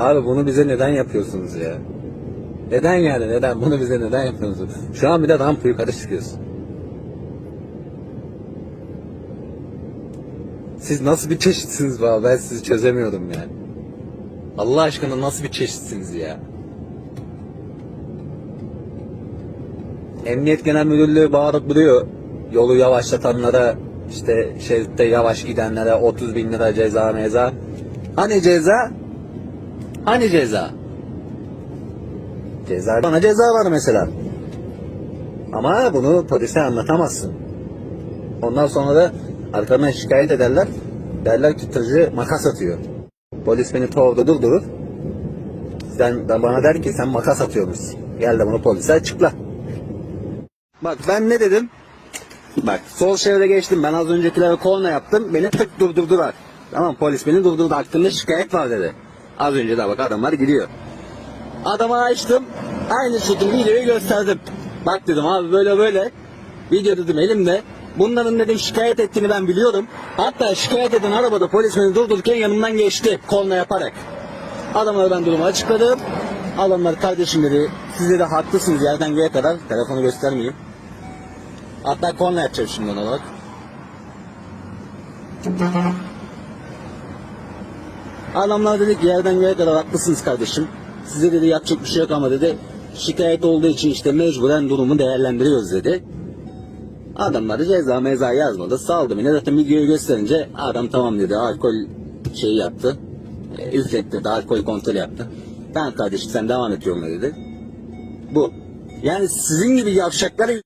Abi bunu bize neden yapıyorsunuz ya? Neden yani neden? Bunu bize neden yapıyorsunuz? Şu an bir de rampa yukarı çıkıyorsun. Siz nasıl bir çeşitsiniz be? Ben sizi çözemiyorum yani. Allah aşkına nasıl bir çeşitsiniz ya? Emniyet Genel Müdürlüğü bağırıp duruyor. Yolu yavaşlatanlara işte şeritte yavaş gidenlere 30 bin lira ceza meza. Hani ceza? Hani ceza? Ceza bana ceza var mesela. Ama bunu polise anlatamazsın. Ondan sonra da arkamdan şikayet ederler. Derler ki tırcı makas atıyor. Polis beni tovda durdurur. Sen ben bana der ki sen makas atıyormuşsun. Gel de bunu polise açıkla. Bak ben ne dedim? Bak sol şeride geçtim. Ben az öncekilere korna yaptım. Beni tık durdurdular. Tamam polis beni durdurdu. Hakkında şikayet var dedi. Az önce de bak adamlar gidiyor. Adama açtım. Aynı şekilde videoyu gösterdim. Bak dedim abi böyle böyle. Video dedim elimde. Bunların dedim şikayet ettiğini ben biliyorum. Hatta şikayet eden arabada polis beni durdururken yanımdan geçti. Korna yaparak. Adamlara ben durumu açıkladım. Adamlar kardeşim dedi. Siz de haklısınız yerden göğe kadar. Telefonu göstermeyeyim. Hatta korna yapacağım şimdi ona bak. Adamlar dedi ki yerden göğe kadar haklısınız kardeşim. Size dedi yapacak bir şey yok ama dedi şikayet olduğu için işte mecburen durumu değerlendiriyoruz dedi. Adamlar ceza meza yazmadı. Saldı beni. Zaten videoyu gösterince adam tamam dedi. Alkol şeyi yaptı. E, üfletti. Alkol kontrol yaptı. Ben kardeşim sen devam et yoluna dedi. Bu. Yani sizin gibi yavşaklar